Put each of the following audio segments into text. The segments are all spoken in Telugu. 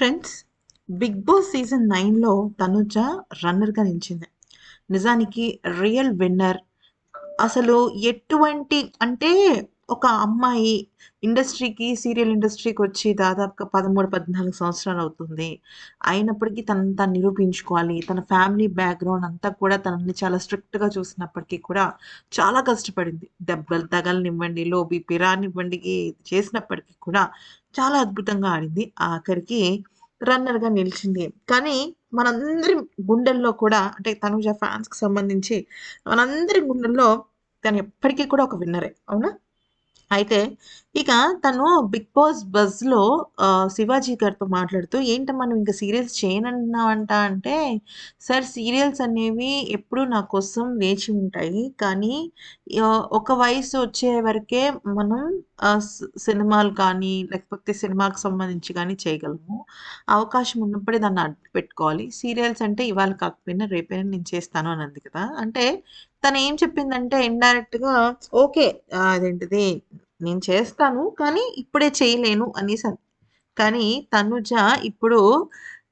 ఫ్రెండ్స్ బిగ్ బాస్ సీజన్ నైన్లో తనుజ రన్నర్గా నిలిచింది. నిజానికి రియల్ విన్నర్. అసలు ఎటువంటి అంటే ఒక అమ్మాయి ఇండస్ట్రీకి సీరియల్ ఇండస్ట్రీకి వచ్చి దాదాపుగా పదమూడు పద్నాలుగు సంవత్సరాలు అవుతుంది. అయినప్పటికీ తనని తను నిరూపించుకోవాలి. తన ఫ్యామిలీ బ్యాక్గ్రౌండ్ అంతా కూడా తనని చాలా స్ట్రిక్ట్గా చూసినప్పటికీ కూడా చాలా కష్టపడింది. దెబ్బలు తగలనివ్వండి లో పిరానివ్వండి చేసినప్పటికీ కూడా చాలా అద్భుతంగా ఆడింది. ఆఖరికి రన్నర్గా నిలిచింది. కానీ మనందరి గుండెల్లో కూడా అంటే తనుజ ఫ్యాన్స్కి సంబంధించి మనందరి గుండెల్లో తను ఎప్పటికీ కూడా ఒక విన్నరే అవునా? అయితే ఇక తను బిగ్ బాస్ బజ్లో శివాజీ గారితో మాట్లాడుతూ ఏంటి మనం ఇంకా సీరియల్స్ చేయనన్నావంట అంటే సార్ సీరియల్స్ అనేవి ఎప్పుడూ నా కోసం వేచి ఉంటాయి. కానీ ఒక వయసు వచ్చే వరకే మనం సినిమాలు కానీ లేకపోతే సినిమాకి సంబంధించి కానీ చేయగలము. అవకాశం ఉన్నప్పుడే దాన్ని అడ్డు పెట్టుకోవాలి. సీరియల్స్ అంటే ఇవాళ కాకపోయినా రేపైనా నేను చేస్తాను అని అంది కదా. అంటే తను ఏం చెప్పిందంటే ఇండైరెక్ట్గా ఓకే అదేంటిది నేను చేస్తాను కానీ ఇప్పుడే చేయలేను అనేసి కానీ తనుజ ఇప్పుడు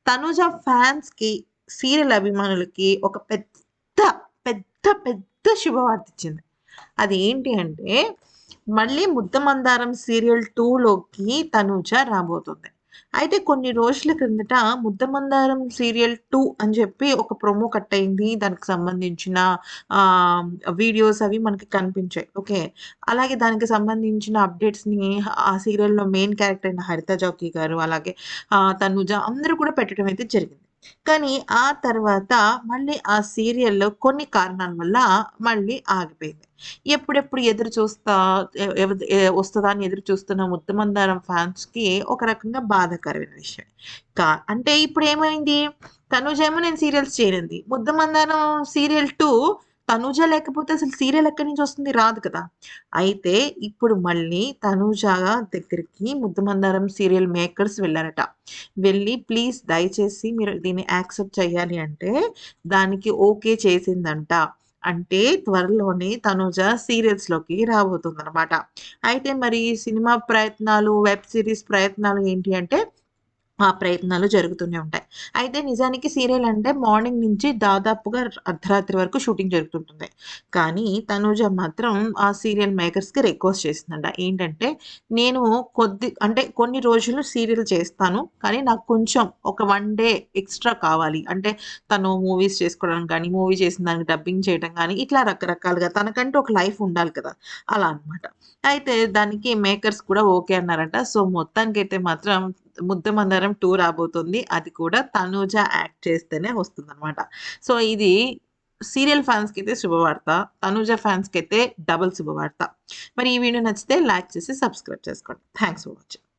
తనుజ ఫ్యాన్స్కి సీరియల్ అభిమానులకి ఒక పెద్ద పెద్ద పెద్ద శుభవార్త ఇచ్చింది. అది ఏంటి అంటే మళ్ళీ ముద్దమందారం సీరియల్ టూలోకి తనుజ రాబోతుంది. అయితే కొన్ని రోజుల క్రిందట ముద్దమందారం సీరియల్ టూ అని చెప్పి ఒక ప్రోమో కట్ అయింది. దానికి సంబంధించిన ఆ, వీడియోస్ అవి మనకి కనిపించాయి. ఓకే. అలాగే దానికి సంబంధించిన అప్డేట్స్ని ఆ సీరియల్లో మెయిన్ క్యారెక్టర్ అయిన హరిత జాకీ గారు అలాగే తనుజ అందరూ కూడా పెట్టడం అయితే జరిగింది. కానీ ఆ తర్వాత మళ్ళీ ఆ సీరియల్లో కొన్ని కారణాల వల్ల మళ్ళీ ఆగిపోయింది. ఎప్పుడెప్పుడు ఎదురు చూస్తా వస్తుందా అని ఎదురు చూస్తున్న ముద్దమందారం ఫ్యాన్స్కి ఒక రకంగా బాధాకరమైన విషయం. కా అంటే ఇప్పుడు ఏమైంది? తనుజేమో నేను సీరియల్స్ చేయనుంది. ముద్దమందారం సీరియల్ టూ తనూజ లేకపోతే అసలు సీరియల్ ఎక్కడి నుంచి వస్తుంది? రాదు కదా. అయితే ఇప్పుడు మళ్ళీ తనూజ దగ్గరికి ముద్దమందారం సీరియల్ మేకర్స్ వెళ్ళారట. వెళ్ళి ప్లీజ్ దయచేసి మీరు దీన్ని యాక్సెప్ట్ చేయాలి అంటే దానికి ఓకే చేసిందంట. అంటే త్వరలోనే తనుజ సీరియల్స్లోకి రాబోతుంది అనమాట అయితే మరి సినిమా ప్రయత్నాలు వెబ్ సిరీస్ ప్రయత్నాలు ఏంటి అంటే ఆ ప్రయత్నాలు జరుగుతూనే ఉంటాయి. అయితే నిజానికి సీరియల్ అంటే మార్నింగ్ నుంచి దాదాపుగా అర్ధరాత్రి వరకు షూటింగ్ జరుగుతుంటుంది. కానీ తనూజ మాత్రం ఆ సీరియల్ మేకర్స్కి రిక్వెస్ట్ చేసిందంట ఏంటంటే నేను కొద్ది అంటే కొన్ని రోజులు సీరియల్ చేస్తాను కానీ నాకు కొంచెం ఒక వన్ డే ఎక్స్ట్రా కావాలి. అంటే తను మూవీస్ చేసుకోవడం కానీ మూవీ చేసిన దానికి డబ్బింగ్ చేయడం కానీ ఇట్లా రకరకాలుగా తనకంటూ ఒక లైఫ్ ఉండాలి కదా. అలా అనమాట అయితే దానికి మేకర్స్ కూడా ఓకే అన్నారంట. సో మొత్తానికైతే మాత్రం ముద్దమందారం టూ రాబోతుంది. అది కూడా తనూజ యాక్ట్ చేస్తేనే వస్తుంది అనమాట సో ఇది సీరియల్ ఫ్యాన్స్కి అయితే శుభవార్త తనూజ ఫ్యాన్స్కి అయితే డబుల్ శుభవార్త. మరి ఈ వీడియో నచ్చితే లైక్ చేసి సబ్స్క్రైబ్ చేసుకోండి. Thanks for watching.